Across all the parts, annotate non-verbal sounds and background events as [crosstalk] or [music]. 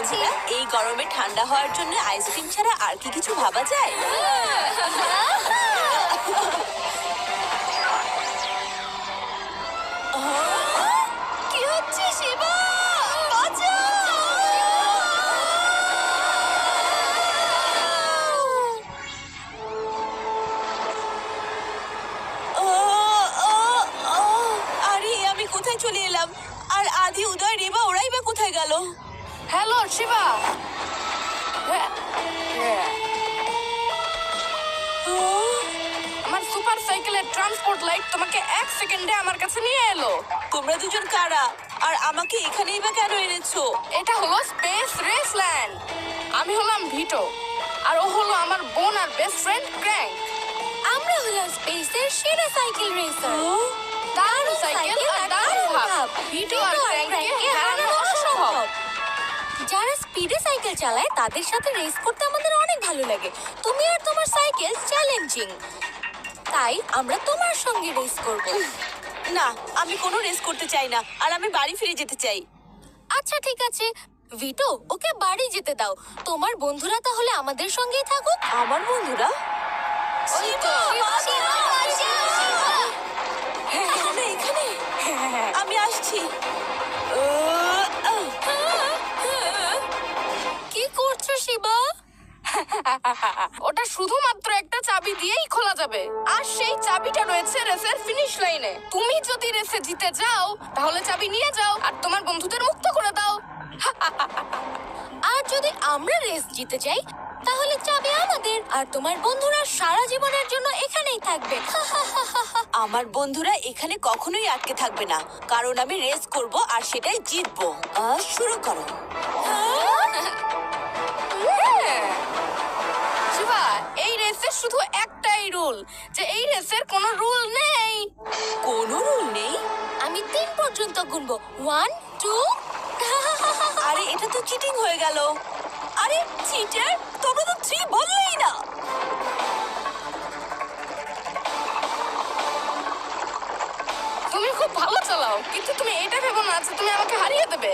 বন্ধুরা এই গরমে ঠান্ডা হওয়ার জন্য আইসক্রিম ছাড়া আর কি কিছু ভাবা যায়? কি হচ্ছে শিবা? আরে আমি কোথায় চলে এলাম? আর আদি উদয় রেবা ওরাই বা কোথায় গেল? হ্যালো শিবা আমার সুপার সাইকেলের ট্রান্সপোর্ট লাইট তোমাকে এক সেকেন্ডে আমার কাছে নিয়ে এলো। তোমরা দুজন কারা? আর আমাকে এখানেই বা কেন এনেছো? এটা হলো স্পেস রেসল্যান্ড আমি হলাম ভিটো আর ও হলো আমার বোন আর বেস্ট ফ্রেন্ড ক্র্যাঙ্ক আমরা হলাম স্পেসের সেরা সাইকেল রেসার দারুণ সাইকেল আর দারুণ ভাব। ভিটো আর ক্র্যাঙ্ককে সাইকেল চালায় তাদের সাথে রেস করতে আমাদের অনেক ভালো লাগে। তুমি আর তোমার সাইকেল চ্যালেঞ্জিং তাই আমরা তোমার সঙ্গে রেস করব। না আমি কোনো রেস করতে চাই না আর আমি বাড়ি ফিরে যেতে চাই। আচ্ছা ঠিক আছে। ভিটো ওকে বাড়ি যেতে দাও। তোমার বন্ধুরা তাহলে আমাদের সঙ্গেই থাকুক। আমার বন্ধুরা? সেই চাবিটা রয়েছে রেসের ফিনিশ লাইনে তুমি যদি রেসে জিতে যাও, তাহলে চাবি নিয়ে যাও আর তোমার বন্ধুদের মুক্ত করে দাও। আর যদি আমরা রেস জিতে যাই, তাহলে চাবি আমাদের আর তোমার বন্ধুরা সারা জীবনের জন্য এখানেই থাকবে। [laughs] আমার বন্ধুরা এখানে কখনোই আটকে থাকবে না, কারণ আমি রেস করব আর সেটাই জিতবো। শুরু করো। শিবা কোনো রুল নেই। কোনো রুল নেই? আমি তিন পর্যন্ত গুনবো। ওয়ান টু আরে এটা তো চিটিং হয়ে গেল। আরে চিটার তোমরা তো থ্রি বললেই না। তুমি খুব ভালো চালাও কিন্তু তুমি এটা ভেবো না যে তুমি আমাকে হারিয়ে দেবে।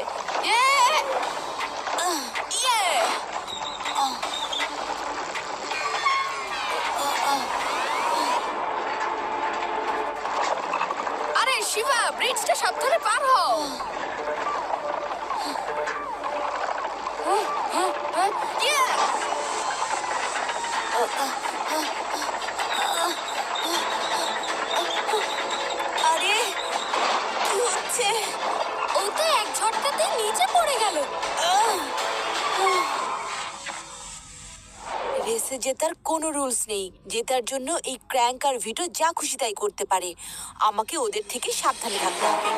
শিবা ব্রিজটা সাবধানে পার হও। আরে ও তো এক ঝটকাতে নিচে পড়ে গেল। রেসে জেতার কোনো রুলস নেই জেতার জন্য এই ক্র্যাঙ্ক আর ভিটো যা খুশি তাই করতে পারে। আমাকে ওদের থেকে সাবধানে থাকতে হবে।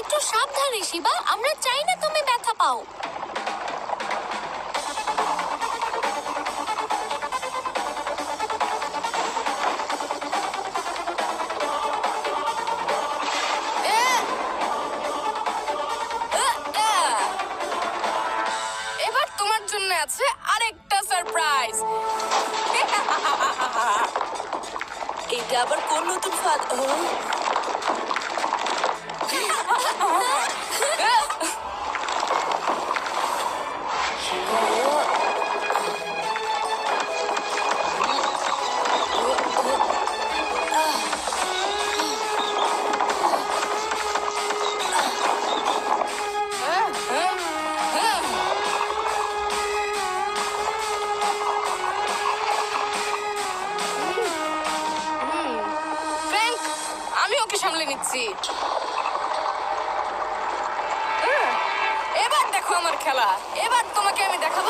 একটু সাবধানে, শিবা। আমরা চাই না তুমি ব্যথা পাও। আবার কোন [laughs] এবার তোমাকে আমি দেখাবো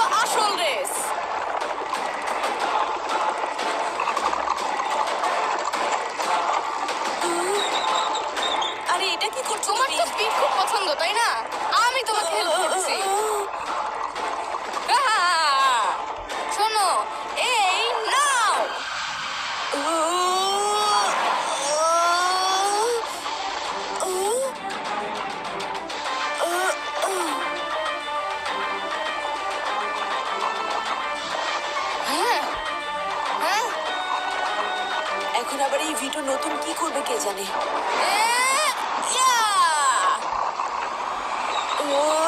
এখন আবার এই ভিটো নতুন কি করবে কে জানে? ও,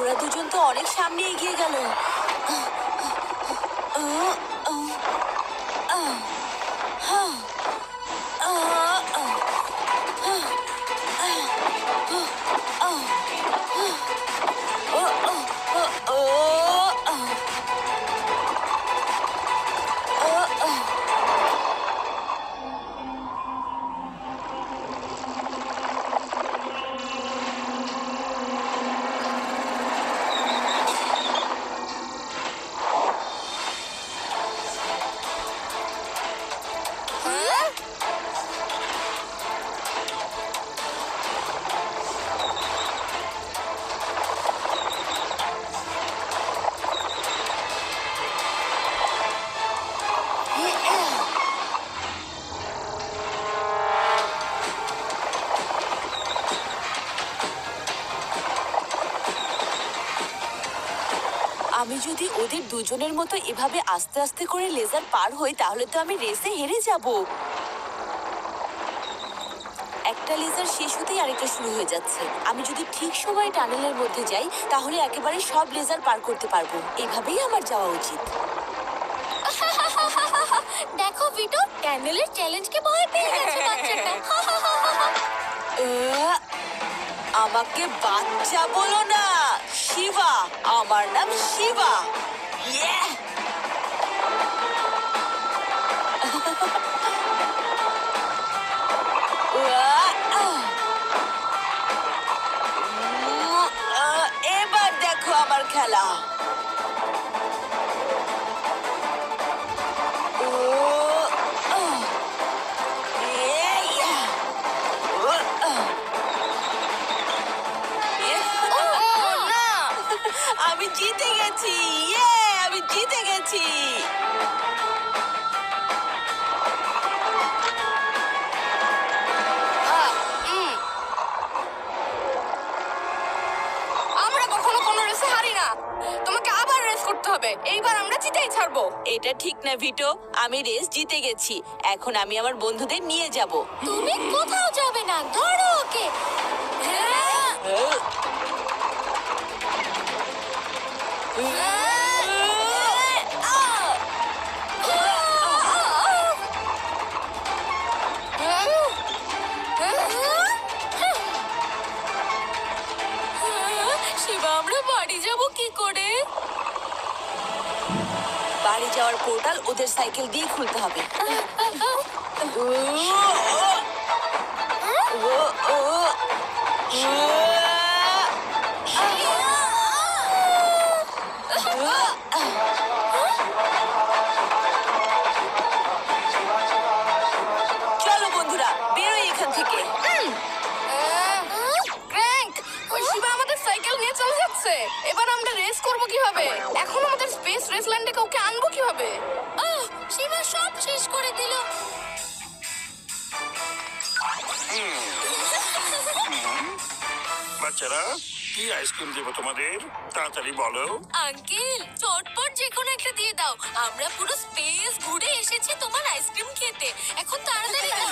ওরা দুজন তো অনেক সামনে এগিয়ে গেল। আমি যদি ওদের দুজনের মতো এভাবে আস্তে আস্তে করে লেজার পার হই তাহলে তো আমি রেসে হেরে যাব। একটা লেজার শেষ হতেই আরেকটা শুরু হয়ে যাচ্ছে। আমি যদি ঠিক সময়ে টানেলের মধ্যে যাই তাহলে একেবারে সব লেজার পার করতে পারব। এভাবেই আমার যাওয়া উচিত। [laughs] দেখো ভিটো ক্যান্ডেলের চ্যালেঞ্জকে ভয় পেয়ে গেছে বাচ্চাটা। [laughs] আমাকে বাচ্চা বলো না। শিবা আমার নাম শিবা Yeah! উয়া, আহ। উম, আহ, এবার দেখো আমার খেলা এটা ঠিক না, ভিটো। আমি রেস জিতে গেছি। এখন আমি আমার বন্ধুদের নিয়ে যাব। তুমি কোথাও যাবে না, ধরো ওকে। বাড়ি যাওয়ার পোর্টাল ওদের সাইকেল দিয়ে খুলতে হবে বাচ্চারা কি আইসক্রিম দেবো তোমাদের? তাড়াতাড়ি বলো। আঙ্কেল চটপট যে কোনো একটা দিয়ে দাও। আমরা পুরো স্পেস ঘুরে এসেছি তোমার আইসক্রিম খেতে। এখন তাড়াতাড়ি [laughs] দাও।